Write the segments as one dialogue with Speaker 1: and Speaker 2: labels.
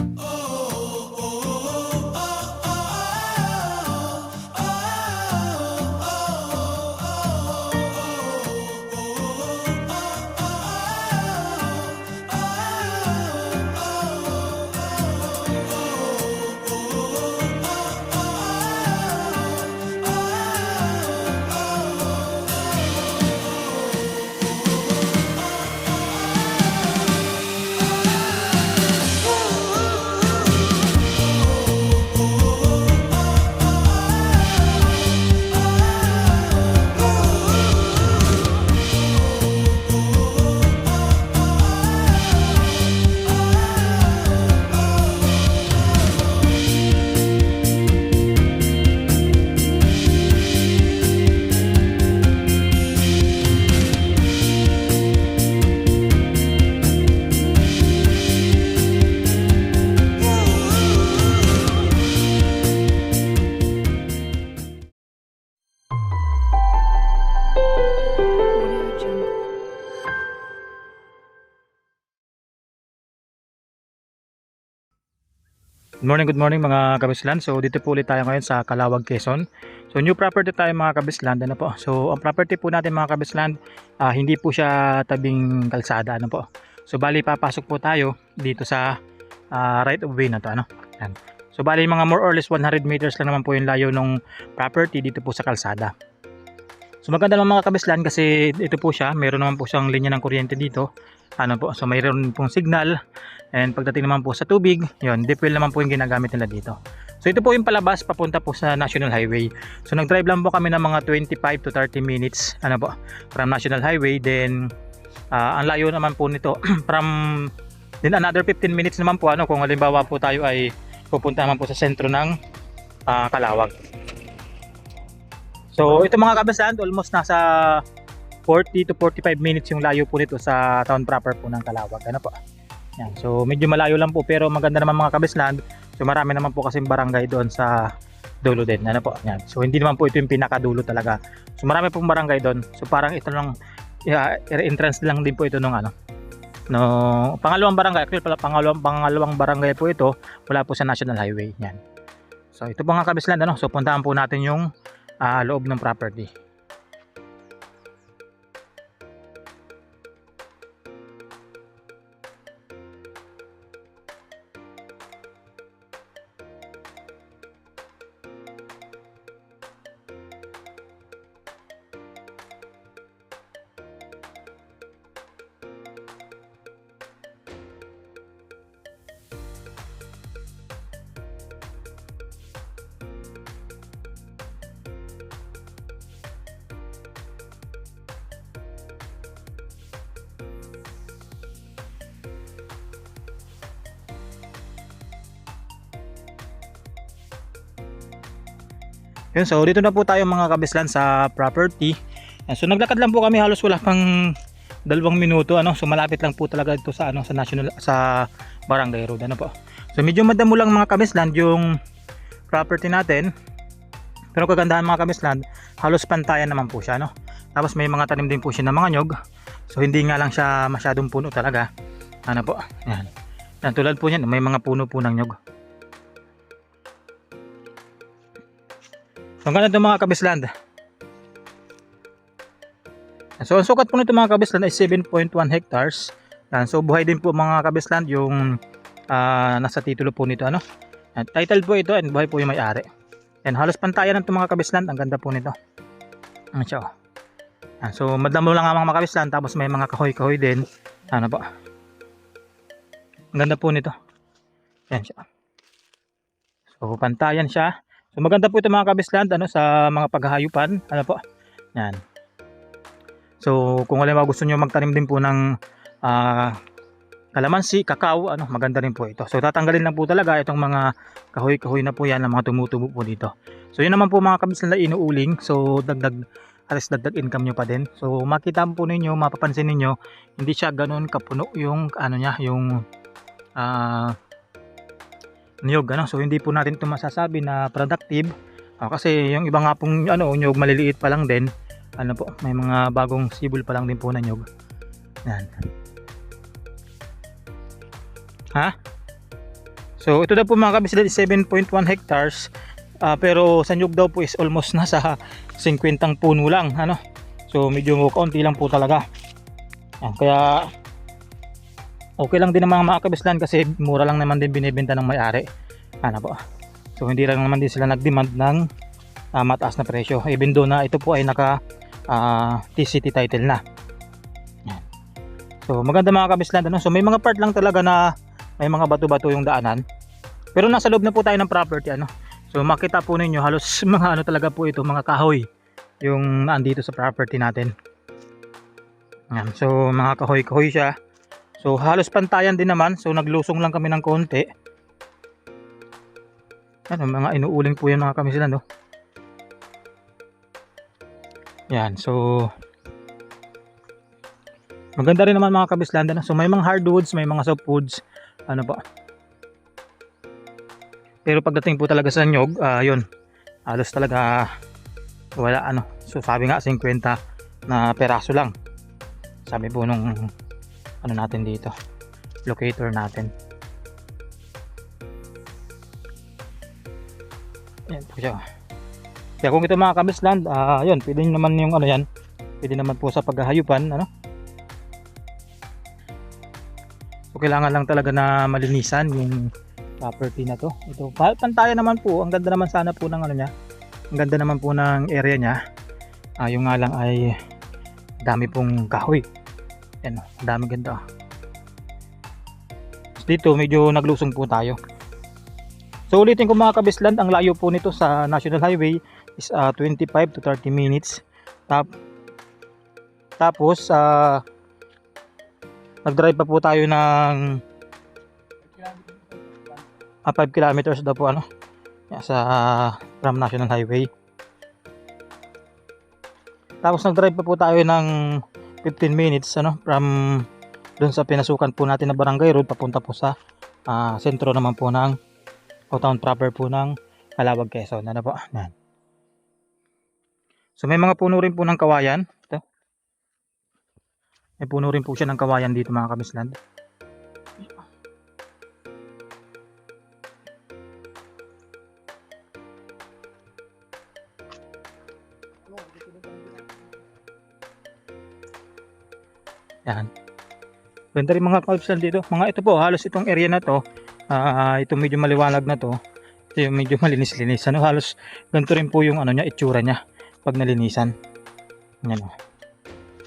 Speaker 1: Oh. Morning, good morning mga kabislan. So dito po ulit tayo ngayon sa Calawag, Quezon. So new property tayo mga kabislan. Ano po? So ang property po natin mga kabislan, ah, hindi po siya tabing kalsada. Ano po? So bali papasok po tayo dito sa ah, right of way na to. Ano? Yan. So bali mga more or less 100 meters lang naman po yung layo ng property dito po sa kalsada. So maganda naman mga kabislan kasi ito po siya, meron naman po siyang linya ng kuryente dito. Ano po? So mayroon pong signal And pagdating naman po sa tubig, yun, deep well naman po yung ginagamit nila dito. So ito po yung palabas papunta po sa National Highway. So nag-drive lang po kami ng mga 25 to 30 minutes ano po, from National Highway. Then ah, ang layo naman po nito from then another 15 minutes naman po ano kung halimbawa po tayo ay pupunta naman po sa sentro ng ah, Kalawag. So ito mga kabasan, almost nasa 40 to 45 minutes yung layo po nito sa town proper po ng Kalawag. Ano po? Yan. So medyo malayo lang po pero maganda naman mga kabisland. So marami naman po kasing barangay doon sa dulo din. Ano po? Yan. So hindi naman po ito yung pinakadulo talaga. So marami pong barangay doon. So parang ito lang yeah, entrance lang din po ito nung ano. No, pangalawang barangay, actually pala pangalawang pangalawang barangay po ito wala po sa National Highway. Yan. So ito po mga kabisland ano. So puntahan po natin yung ah, loob ng property. Yun, so dito na po tayo mga kabislan sa property. Yan, So naglakad lang po kami halos wala pang dalawang minuto ano. So malapit lang po talaga ito sa ano sa national sa Barangay Road ano po. So medyo madamo lang mga kabislan yung property natin. Pero kagandahan mga kabislan, halos pantayan naman po siya no. Tapos may mga tanim din po siya ng mga nyog. So hindi nga lang siya masyadong puno talaga. Ano po? Yan. Yan tulad po niyan, may mga puno po ng nyog. So, ang ganda mga kabisland. So, ang sukat po nito mga kabisland ay 7.1 hectares. Yan. So, buhay din po mga kabisland yung ah, nasa titulo po nito. Ano? Yan. Title po ito and buhay po yung may-ari. Yan. Halos pantayan ng mga kabisland. Ang ganda po nito. Ano siya? oh. Yan. So, madamo lang ang mga kabisland. Tapos may mga kahoy-kahoy din. Ano po? Ang ganda po nito. Yan siya. So, pantayan siya. So maganda po ito mga kabisland ano sa mga paghahayupan, ano po? Yan. So kung halimbawa gusto niyo magtanim din po ng ah, kalamansi, kakao, ano, maganda rin po ito. So tatanggalin lang po talaga itong mga kahoy-kahoy na po yan, na mga tumutubo po dito. So yun naman po mga kabisland na inuuling. So dagdag halos dagdag income nyo pa din. So makita po ninyo, mapapansin ninyo, hindi siya ganoon kapuno yung ano niya, yung ah niyog ano so hindi po natin ito masasabi na productive Ah, kasi yung iba nga pong ano niyog maliliit pa lang din ano po may mga bagong sibol pa lang din po na niyog yan ha So ito daw po mga kabislan is 7.1 hectares. Ah, pero sa nyug daw po is almost nasa 50 puno lang. Ano? So medyo kaunti lang po talaga. Yan, kaya okay lang din ang mga kabislan kasi mura lang naman din binibenta ng may-ari. Ano po? So hindi lang naman din sila nag-demand ng ah, mataas na presyo. Even though na ito po ay naka ah, TCT title na. So maganda mga kabislan. Ano? So may mga part lang talaga na may mga bato-bato yung daanan. Pero nasa loob na po tayo ng property. Ano? So makita po ninyo halos mga ano talaga po ito, mga kahoy yung naandito sa property natin. Yan. So mga kahoy-kahoy siya. So halos pantayan din naman. So naglusong lang kami ng konti. Ano, mga inuuling po yan mga kami sila no. Yan, so maganda rin naman mga kabislanda no? So may mga hardwoods, may mga softwoods. Ano pa? Pero pagdating po talaga sa nyog, ah yun, halos talaga wala ano. So sabi nga 50 na peraso lang. Sabi po nung ano natin dito, locator natin. Yan po siya. Kaya kung ito mga kabisland, ah yun, pwede naman yung ano yan, pwede naman po sa paghahayupan, ano. So kailangan lang talaga na malinisan yung property na to. Ito, pa- pantayan naman po, ang ganda naman sana po ng ano niya. Ang ganda naman po ng area niya. Ah, yung nga lang ay dami pong kahoy. Yan, dami ganda. Dito medyo naglusong po tayo. So ulitin ko mga kabisland, ang layo po nito sa National Highway is ah, 25 to 30 minutes. Tap tapos ah nag-drive pa po tayo ng ah, 5 kilometers daw po ano sa from National Highway. Tapos nag-drive pa po tayo ng 15 minutes ano from doon sa pinasukan po natin na Barangay Road papunta po sa ah, sentro naman po ng o town proper po ng Calawag, Quezon. Ano po? Yan. So may mga puno rin po ng kawayan. Ito. May puno rin po siya ng kawayan dito mga kabisland. Yan. Ganda rin mga kabisland dito. Mga ito po, halos itong area na to, ah ito medyo maliwanag na to. Ito yung medyo malinis-linis. Ano, halos ganito rin po yung ano niya, itsura niya pag nalinisan. Yan.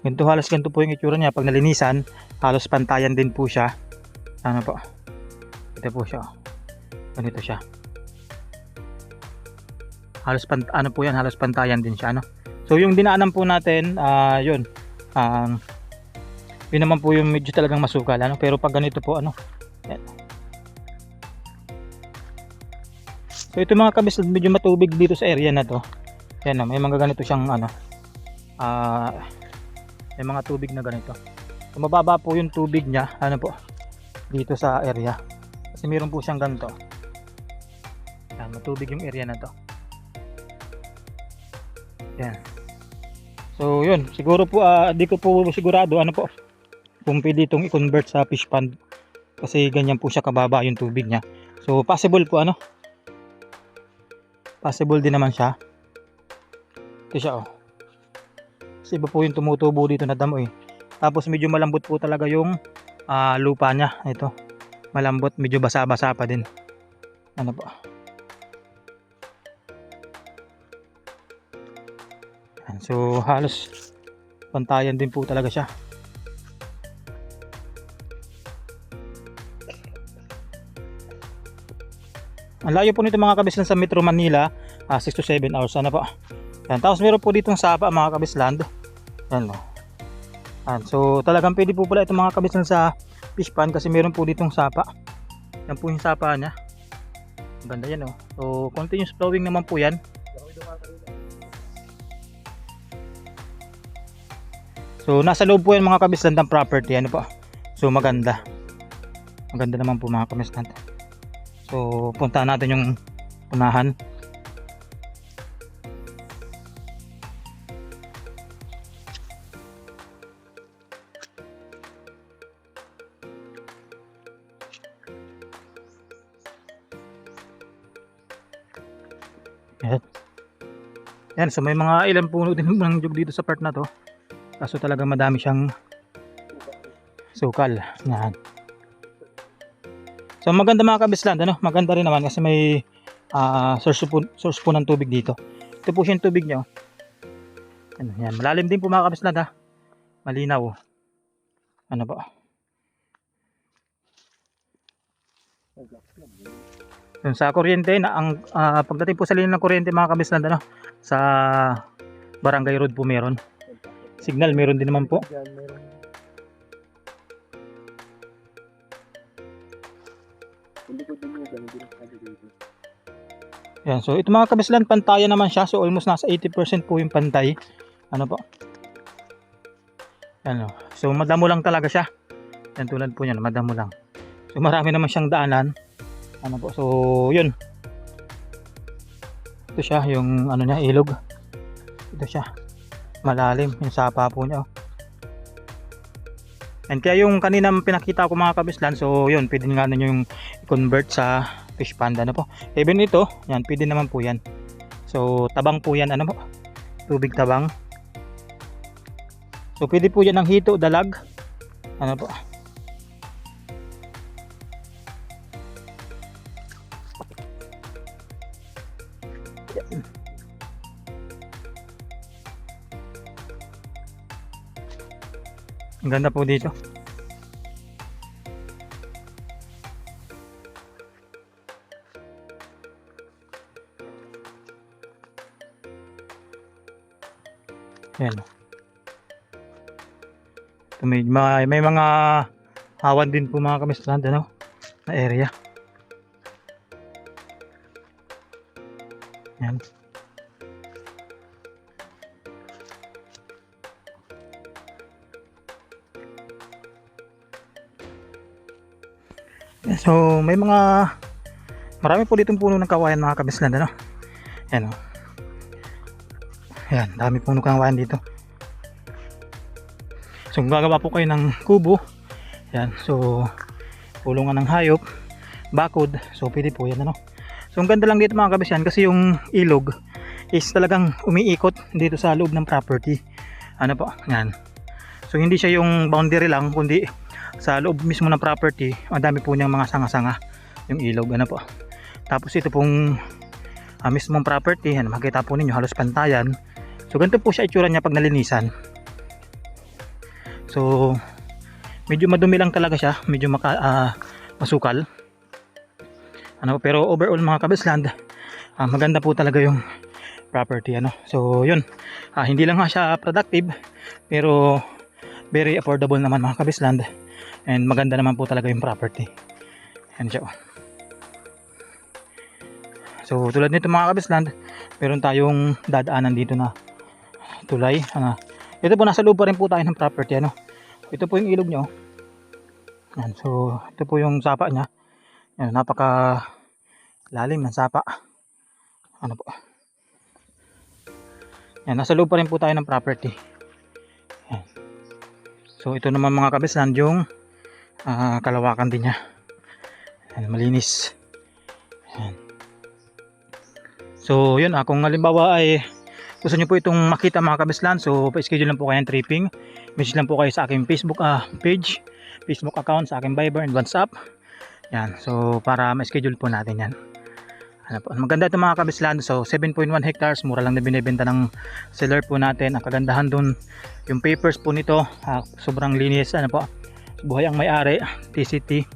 Speaker 1: Ganito halos ganito po yung itsura niya pag nalinisan. Halos pantayan din po siya. Ano po? Ito po siya. oh. Ganito siya. Halos pan, ano po yan, halos pantayan din siya. Ano? So yung dinaanan po natin, ah yun. Um, yun naman po yung medyo talagang masukal. Ano? Pero pag ganito po, ano? Yan. So ito mga kabis, medyo matubig dito sa area na to. Yan o, may mga ganito siyang ano. Ah, may mga tubig na ganito. So, mababa po yung tubig niya, ano po, dito sa area. Kasi meron po siyang ganito. Yan, matubig yung area na to. Yan. So yun, siguro po, ah, di ko po sigurado, ano po, kung pwede itong i-convert sa fish pond. Kasi ganyan po siya kababa yung tubig niya. So possible po ano, possible din naman siya. Ito siya oh. Kasi iba po yung tumutubo dito na damo eh. Tapos medyo malambot po talaga yung ah, lupa niya. Ito. Malambot, medyo basa-basa pa din. Ano po. So halos pantayan din po talaga siya. Ang layo po nito mga kabislan sa Metro Manila, 6 to 7 hours. Ano po? Yan. Tapos meron po ditong sapa mga kabisland. Yan. Yan. So talagang pwede po pala itong mga kabislan sa fish pond kasi meron po ditong sapa. Yan po yung sapa niya. Ganda yan o. So continuous flowing naman po yan. So nasa loob po yan mga kabislan ng property. Ano po? So maganda. Maganda naman po mga kabislan. So, puntaan natin yung unahan. Ayan. Ayan, so may mga ilang puno din ng jug dito sa part na to. Kaso talaga madami siyang sukal. Ayan. So maganda mga kabisland, ano? Maganda rin naman kasi may ah, source, po, source po ng tubig dito. Ito po yung tubig niya. Ano, yan. Malalim din po mga kabisland ha. Malinaw. Ano ba? Yun, sa kuryente na ang ah, pagdating po sa linya ng kuryente mga kabisland ano sa Barangay Road po meron. Signal meron din naman po. Yan, so ito mga kabislan, pantayan naman siya. So almost nasa 80% po yung pantay. Ano po? Yan, oh. So madamo lang talaga siya. Yan tulad po yan, madamo lang. So marami naman siyang daanan. Ano po? So yun. Ito siya, yung ano niya, ilog. Ito siya. Malalim, yung sapa po niya. Oh. And kaya yung kanina pinakita ko mga kabislan, so yun, pwede nga ninyo yung i-convert sa fish pond, ano po. Even ito, yan, pwede naman po yan. So, tabang po yan, ano po? Tubig tabang. So, pwede po yan ng hito, dalag. Ano po? Ang ganda po dito. Yan. Ito may, may, may mga hawan din po mga kamisland ano, na area. Yan. So, may mga marami po ditong puno ng kawayan mga kamisland ano. Yan oh. Yan, dami puno kawayan dito. So, gagawa po kayo ng kubo, yan, so, pulungan ng hayop, bakod, so, pwede po yan, ano. So, ang ganda lang dito mga kabisyan, kasi yung ilog is talagang umiikot dito sa loob ng property. Ano po, yan. So, hindi siya yung boundary lang, kundi sa loob mismo ng property, ang dami po niyang mga sanga-sanga, yung ilog, ano po. Tapos, ito pong ah, mismong property, yan, makita po ninyo, halos pantayan. So, ganito po siya itsura niya pag nalinisan. So, medyo madumi lang talaga siya, medyo maka, ah, masukal. Ano, pero overall mga kabisland, ah, maganda po talaga yung property ano. So, yun. Ah, hindi lang nga siya productive, pero very affordable naman mga kabisland. And maganda naman po talaga yung property. Yan siya. oh. So, tulad nito mga kabisland, meron tayong dadaanan dito na tulay. Ano, ito po nasa loob pa rin po tayo ng property ano. Ito po yung ilog nyo. Yan, so ito po yung sapa niya. Yan, napaka lalim ng sapa. Ano po. Yan, nasa loob pa rin po tayo ng property. Yan. So ito naman mga kabislan yung ah, kalawakan din niya. Yan, malinis. Yan. So yun, ah, kung halimbawa ay gusto nyo po itong makita mga kabislan, so pa-schedule lang po kayo ng tripping. Message lang po kayo sa aking Facebook ah, page, Facebook account, sa aking Viber and WhatsApp. Yan, so para ma-schedule po natin yan. Ano po, maganda ito mga kabislan, so 7.1 hectares, mura lang na binibenta ng seller po natin. Ang kagandahan dun, yung papers po nito, ah, sobrang linis, ano po, buhay ang may-ari, TCT,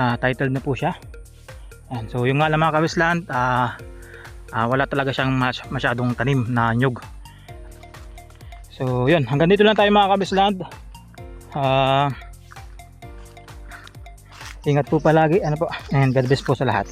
Speaker 1: ah, titled na po siya. Yan, so yung nga lang mga kabislan, ah, ah, wala talaga siyang mas- masyadong tanim na nyug. So, yun. Hanggang dito lang tayo mga kabisland. Ah, ingat po palagi. Ano po? And God bless po sa lahat.